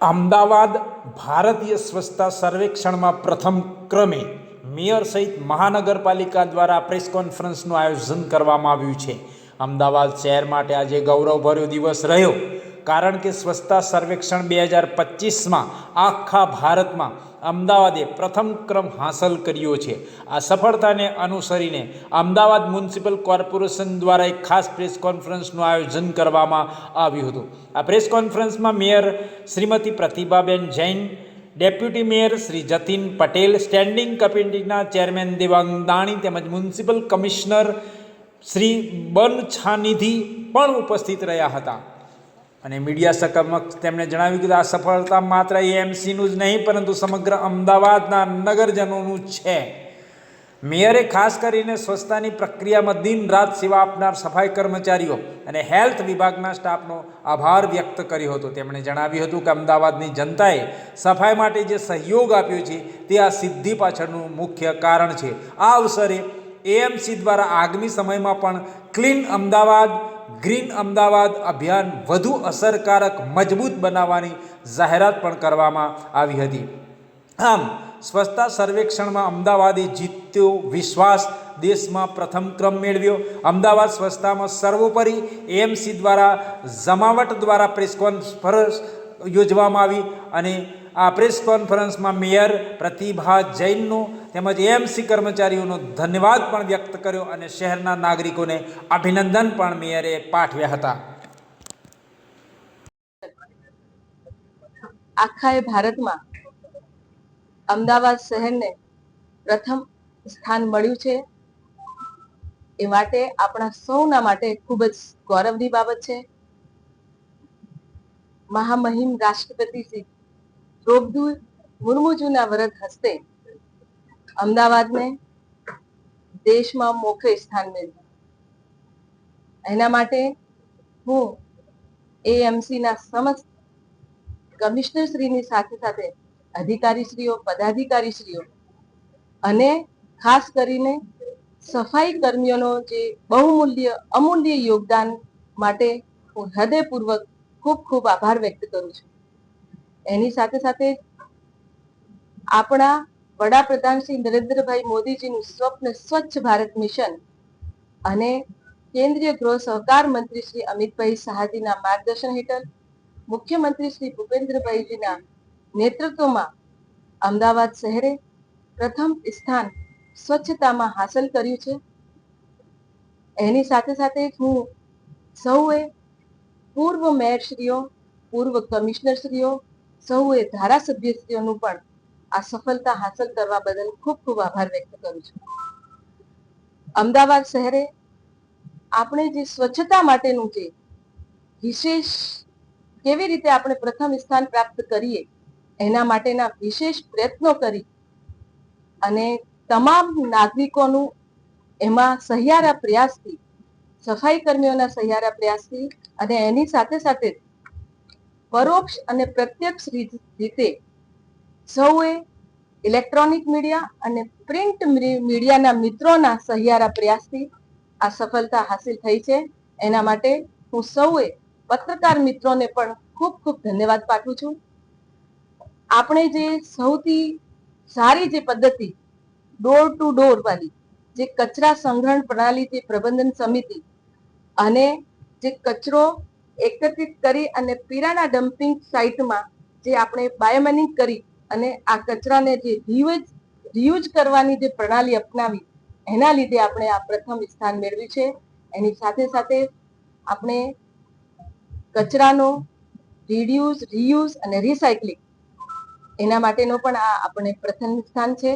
અમદાવાદ ભારતીય સ્વચ્છતા સર્વેક્ષણમાં પ્રથમ ક્રમે મેયર સહિત મહાનગરપાલિકા દ્વારા પ્રેસ કોન્ફરન્સનું આયોજન કરવામાં આવ્યું છે. અમદાવાદ શહેર માટે આજે ગૌરવભર્યો દિવસ રહ્યો. કારણ કે સ્વચ્છતા સર્વેક્ષણ બે હજાર પચીસમાં આખા ભારતમાં અમદાવાદે પ્રથમ ક્રમ હાંસલ કર્યો છે. આ સફળતાને અનુસરીને અમદાવાદ મ્યુનિસિપલ કોર્પોરેશન દ્વારા એક ખાસ પ્રેસ કોન્ફરન્સનું આયોજન કરવામાં આવ્યું હતું. આ પ્રેસ કોન્ફરન્સમાં mayor Shrimati Pratibhaben Jain, deputy mayor Shri Jatin Patel, standing કમિટીના ચેરમેન દેવાંગ દાણી તેમજ મ્યુનિસિપલ કમિશનર શ્રી બન છાનિધિ પણ ઉપસ્થિત રહ્યા હતા. અને મીડિયા સમક્ષ તેમણે જણાવ્યું કે આ સફળતા માત્ર એએમસીનું જ નહીં, પરંતુ સમગ્ર અમદાવાદના નગરજનોનું છે. મેયરે ખાસ કરીને સ્વચ્છતાની પ્રક્રિયામાં દિન રાત સેવા આપનાર સફાઈ કર્મચારીઓ અને હેલ્થ વિભાગના સ્ટાફનો આભાર વ્યક્ત કર્યો હતો. તેમણે જણાવ્યું હતું કે અમદાવાદની જનતાએ સફાઈ માટે જે સહયોગ આપ્યો છે, તે આ સિદ્ધિ પાછળનું મુખ્ય કારણ છે. આ અવસરે એએમસી દ્વારા આગામી સમયમાં પણ ક્લીન અમદાવાદ ગ્રીન અમદાવાદ અભિયાન વધુ અસરકારક, મજબૂત બનાવવાની જાહેરાત પણ કરવામાં આવી હતી. આમ, સ્વચ્છતા સર્વેક્ષણમાં અમદાવાદે જીત્યો વિશ્વાસ, દેશમાં પ્રથમ ક્રમ મેળવ્યો. અમદાવાદ સ્વચ્છતામાં સર્વોપરી એએમસી દ્વારા, જમાવટ દ્વારા પ્રેસ કોન્ફરન્સ યોજવામાં આવી અને આ પ્રેસ કોન્ફરન્સમાં મેયર પ્રતિભા જૈનનો તેમજ એએમસી કર્મચારીઓનો ધન્યવાદ પણ વ્યક્ત કર્યો અને શહેરના નાગરિકોને અભિનંદન પણ મેયરે પાઠવ્યા હતા. આખા એ ભારતમાં અમદાવાદ શહેરને પ્રથમ સ્થાન મળ્યું છે. એ માટે આપણા સૌના માટે ખૂબ જ ગૌરવની બાબત છે. મહામહિમ રાષ્ટ્રપતિ શ્રી દ્રૌપદી મુર્મુજુના વ્રત હસ્તે અમદાવાદને દેશમાં મોખરે સ્થાન મેળવ્યું. એના માટે હું એએમસીના સમસ્ત કમિશનરશ્રીની સાથે સાથે અધિકારીશ્રીઓ, પદાધિકારીશ્રીઓ અને ખાસ કરીને સફાઈ કર્મીઓનો જે બહુમૂલ્ય, અમૂલ્ય યોગદાન માટે હું હૃદયપૂર્વક ખૂબ ખૂબ આભાર વ્યક્ત કરું છું. એની સાથે સાથે આપણા વડાપ્રધાન શ્રી નરેન્દ્રભાઈ મોદીજીનું સ્વપ્ન સ્વચ્છ ભારત મિશન અને કેન્દ્રીય ગૃહ સહકાર મંત્રી શ્રી અમિતભાઈ શાહજીના માર્ગદર્શન હેઠળ મુખ્યમંત્રી શ્રી ભૂપેન્દ્રભાઈજીના નેતૃત્વમાં અમદાવાદ શહેરે પ્રથમ સ્થાન સ્વચ્છતામાં હાંસલ કર્યું છે. એની સાથે સાથે હું સૌએ પૂર્વ મેયરશ્રીઓ, પૂર્વ કમિશનરશ્રીઓ સૌએ ધારાસભ્યશ્રીઓનું પણ આ સફળતા હાંસલ કરવા બદલ ખૂબ ખૂબ આભાર વ્યક્ત કરું છું. અમદાવાદ શહેરે આપણે જે સ્વચ્છતા માટેનું જે વિશેષ કેવી રીતે આપણે પ્રથમ સ્થાન પ્રાપ્ત કરીએ, એના માટેના વિશેષ પ્રયત્નો કરી અને તમામ નાગરિકોનું એમાં સહિયારા પ્રયાસથી, સફાઈ કર્મીઓના સહિયારા પ્રયાસથી અને એની સાથે સાથે પરોક્ષ અને પ્રત્યક્ષ રીતે સૌએ ઇલેક્ટ્રોનિક મીડિયા અને પ્રિન્ટ મીડિયાના મિત્રોના સહિયારા પ્રયાસથી આ સફળતા હાસિલ થઈ છે. એના માટે હું સૌએ પત્રકાર મિત્રોને પણ ખૂબ ખૂબ ધન્યવાદ પાઠવું છું. આપણે જે સૌથી સારી જે પદ્ધતિ ડોર ટુ ડોર વાળી, જે કચરા સંગ્રહણ પ્રણાલી જે પ્રબંધન સમિતિ અને જે કચરો એકત્રિત કરી અને પીરાના ડમ્પિંગ સાઇટમાં જે આપણે બાયોમેનિંગ કરી અને આ કચરાને જે રિયુઝ રિયુઝ કરવાની જે પ્રણાલી અપનાવી, એના લીધે આપણે આ પ્રથમ સ્થાન મેળવ્યું છે. એની સાથે સાથે આપણે કચરાનો રિડ્યુઝ રિયુઝ અને રિસાયકલિંગ એના માટેનો પણ આ આપણે પ્રથમ સ્થાન છે.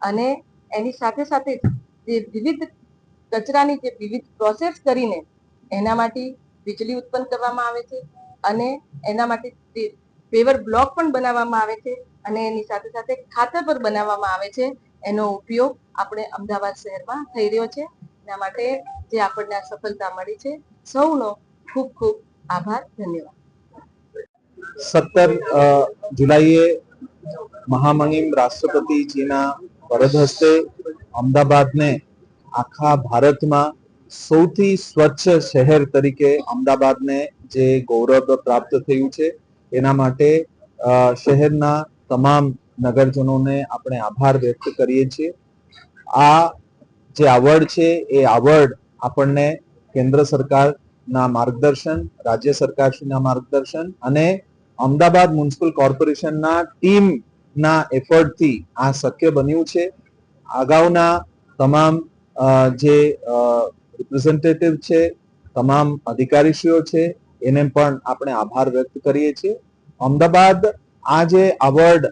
અને એની સાથે સાથે જે વિવિધ કચરાની જે વિવિધ પ્રોસેસ કરીને એના માટે વીજળી ઉત્પન્ન કરવામાં આવે છે અને એના માટે પેવર બ્લોક પણ બનાવવામાં આવે છે અને એની સાથે સાથે ખાતર પર બનાવવામાં આવે છે. એનો ઉપયોગ આપણે અમદાવાદ શહેરમાં થઈ રહ્યો છે. એના માટે જે આપણને આ સફળતા મળી છે. સૌનો ખૂબ ખૂબ આભાર. ધન્યવાદ. સત્તર જુલાઈએ મહામહિમ રાષ્ટ્રપતિજીના વરદ હસ્તે અમદાવાદને આખા ભારતમાં સૌથી સ્વચ્છ શહેર તરીકે અમદાવાદને જે ગૌરવ પ્રાપ્ત થયું છે, એના માટે શહેરના તમામ નગરજનોને આપણે આભાર વ્યક્ત કરીએ છીએ. આ જે આવડ છે, એ આવડ આપણને કેન્દ્ર સરકારના માર્ગદર્શન, રાજ્ય સરકારશ્રીના માર્ગદર્શન અને અમદાવાદ મ્યુનિસિપલ કોર્પોરેશનના ટીમના એફર્ટથી આ શક્ય બન્યું છે. અગાઉના તમામ જે રિપ્રેઝેન્ટેટિવ છે, તમામ અધિકારીશ્રીઓ છે, એને પણ આપણે આભાર વ્યક્ત કરીએ છીએ. અમદાવાદ આ જે અવોર્ડ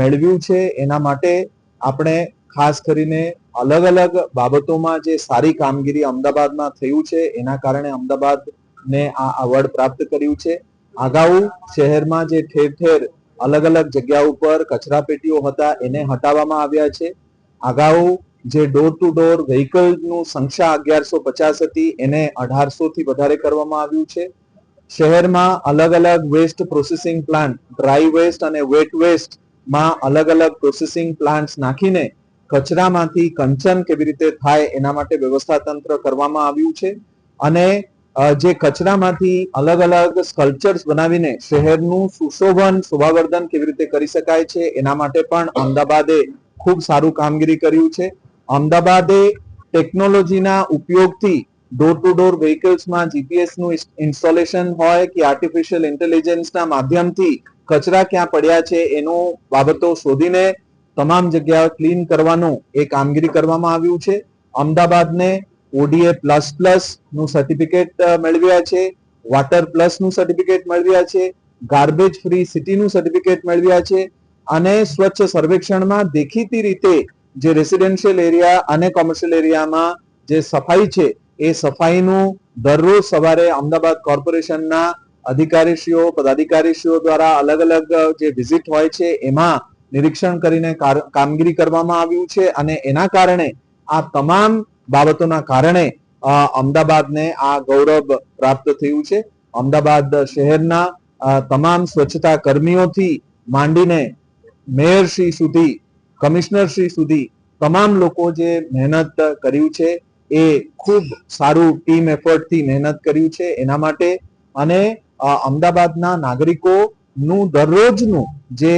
મેળવ્યું છે, એના માટે આપણે ખાસ કરીને અલગ અલગ બાબતોમાં જે સારી કામગીરી અમદાવાદમાં થયું છે, એના કારણે અમદાવાદને આ અવોર્ડ પ્રાપ્ત કર્યું છે. અગાઉ શહેરમાં જે ઠેર ઠેર અલગ અલગ જગ્યા ઉપર કચરા પેટીઓ હતા, એને હટાવવામાં આવ્યા છે. અગાઉ જે ડોર ટુ ડોર વ્હીકલનું સંખ્યા અગિયારસો પચાસ હતી, એને અઢારસો થી વધારે કરવામાં આવ્યું છે. શહેરમાં અલગ અલગ waste processing plant dry waste અને વેટ વેસ્ટમાં અલગ અલગ પ્રોસેસિંગ પ્લાન્ટ્સ નાખીને કચરામાંથી કંચન કેવી રીતે થાય એના માટે વ્યવસ્થા તંત્ર કરવામાં આવ્યું છે. અને જે કચરામાંથી અલગ અલગ સ્કલ્પચર્સ બનાવીને શહેરનું સુશોભન, શોભાવર્ધન કેવી રીતે કરી શકાય છે એના માટે પણ અમદાવાદે ખૂબ સારું કામગીરી કર્યું છે. અમદાવાદે ટેકનોલોજીના ઉપયોગથી ડોર ટુ ડોર વ્હીકલ્સમાં જીપીએસનું ઇન્સ્ટોલેશન હોય કે આર્ટિફિશિયલ ઇન્ટેલિજન્સના માધ્યમથી કચરા ક્યાં પડ્યા છે એનો બાબતો શોધીને તમામ જગ્યા ક્લીન કરવાનું એ કામગીરી કરવામાં આવ્યું છે. અમદાવાદને ઓડીએ પ્લસ પ્લસનું સર્ટિફિકેટ મેળવ્યા છે. વોટર પ્લસનું સર્ટિફિકેટ મેળવ્યા છે. ગાર્બેજ ફ્રી સિટીનું સર્ટિફિકેટ મેળવ્યા છે. અને સ્વચ્છ સર્વેક્ષણમાં દેખીતી રીતે જે રેસિડેન્શિયલ એરિયા અને કોમર્શિયલ એરિયામાં જે સફાઈ છે, એ સફાઈનું દરરોજ સવારે અમદાવાદ કોર્પોરેશનના અધિકારીશ્રીઓ, પદાધિકારીશ્રીઓ દ્વારા અલગ અલગ જે વિઝિટ હોય છે, એમાં નિરીક્ષણ કરીને કાર- કામગીરી કરવામાં આવ્યું છે અને એના કારણે આ તમામ બાબતોના કારણે અમદાવાદને આ ગૌરવ પ્રાપ્ત થયું છે. અમદાવાદ શહેરના તમામ સ્વચ્છતા કર્મીઓથી માંડીને મેયરશ્રી સુધી કમિશનરશ્રી સુધી તમામ લોકો જે મહેનત કર્યું છે, એ ખૂબ સારું ટીમ એફર્ટથી મહેનત કર્યું છે. એના માટે અને અમદાવાદના નાગરિકોનું દરરોજનું જે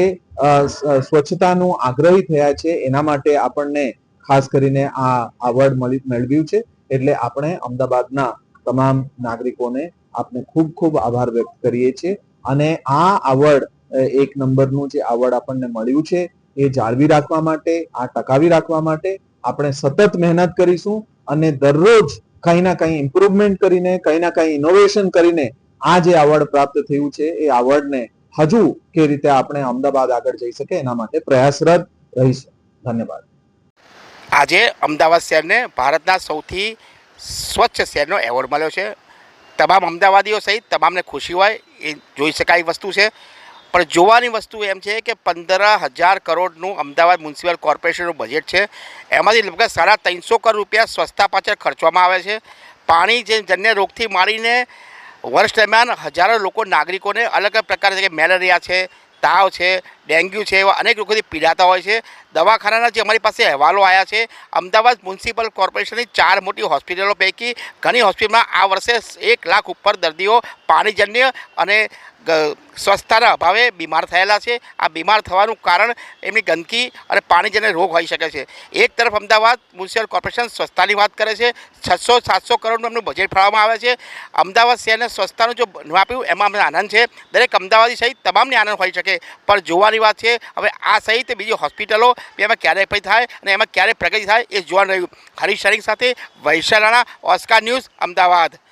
સ્વચ્છતાનું આગ્રહી થયા છે, એના માટે આપણને ખાસ કરીને આ અવોર્ડ મળી, મેળવ્યું છે. એટલે આપણે અમદાવાદના તમામ નાગરિકોને આપણે ખૂબ ખૂબ આભાર વ્યક્ત કરીએ છીએ. અને આ અવોર્ડ એક નંબરનું જે અવોર્ડ આપણને મળ્યું છે એ જાળવી રાખવા માટે, આ ટકાવી રાખવા માટે આપણે સતત મહેનત કરીશું અને દરરોજ કંઈ ના કંઈ ઇમ્પ્રુવમેન્ટ કરીને, કંઈ ના કંઈ ઇનોવેશન કરીને આ જે આવડ પ્રાપ્ત થયું છે, એ આવડને હજુ કે રીતે આપણે અમદાવાદ આગળ જઈ શકે એના માટે પ્રયાસરત રહીશું. ધન્યવાદ. આજે અમદાવાદ શહેરને ભારતના સૌથી સ્વચ્છ શહેરનો એવોર્ડ મળ્યો છે. તમામ અમદાવાદીઓ સહિત તમામને ખુશી હોય, એ જોઈ શકાય વસ્તુ છે. પણ જોવાની વસ્તુ એમ છે કે પંદર હજાર કરોડનું અમદાવાદ મ્યુનિસિપલ કોર્પોરેશનનું બજેટ છે. એમાંથી લગભગ સાડા ત્રણસો કરોડ રૂપિયા સ્વચ્છતા પાછળ ખર્ચવામાં આવે છે. પાણી જે જન્ય રોગથી માંડીને વર્ષ દરમિયાન હજારો લોકો નાગરિકોને અલગ અલગ પ્રકારે કે મેલેરિયા છે, તાવ છે ડેન્ગ્યુ છે એવા અનેક લોકોથી પીડાતા હોય છે. દવાખાનાના જે અમારી પાસે અહેવાલો આવ્યા છે, અમદાવાદ મ્યુનિસિપલ કોર્પોરેશનની ચાર મોટી હોસ્પિટલો પૈકી ઘણી હોસ્પિટલમાં આ વર્ષે એક લાખ ઉપર દર્દીઓ પાણીજન્ય અને સ્વચ્છતાના અભાવે બીમાર થયેલા છે. આ બીમાર થવાનું કારણ એમની ગંદકી અને પાણીજન્ય રોગ હોઈ શકે છે. એક તરફ અમદાવાદ મ્યુનિસિપલ કોર્પોરેશન સ્વચ્છતાની વાત કરે છે. છસો સાતસો કરોડનું એમનું બજેટ ફાળવવામાં આવે છે. અમદાવાદ શહેરને સ્વચ્છતાનું જો આપ્યું, એમાં અમને આનંદ છે. દરેક અમદાવાદી સહિત તમામને આનંદ હોઈ શકે. પણ જોવાની વાત છે. હવે આ સહિત બીજી હોસ્પિટલો એમાં ક્યારે પૈ થાય અને એમાં ક્યારે પ્રગતિ થાય એ જોવાનું રહ્યું હરીશ શરીફ સાથે વૈશાલાના ઓસ્કાર ન્યૂઝ, અમદાવાદ.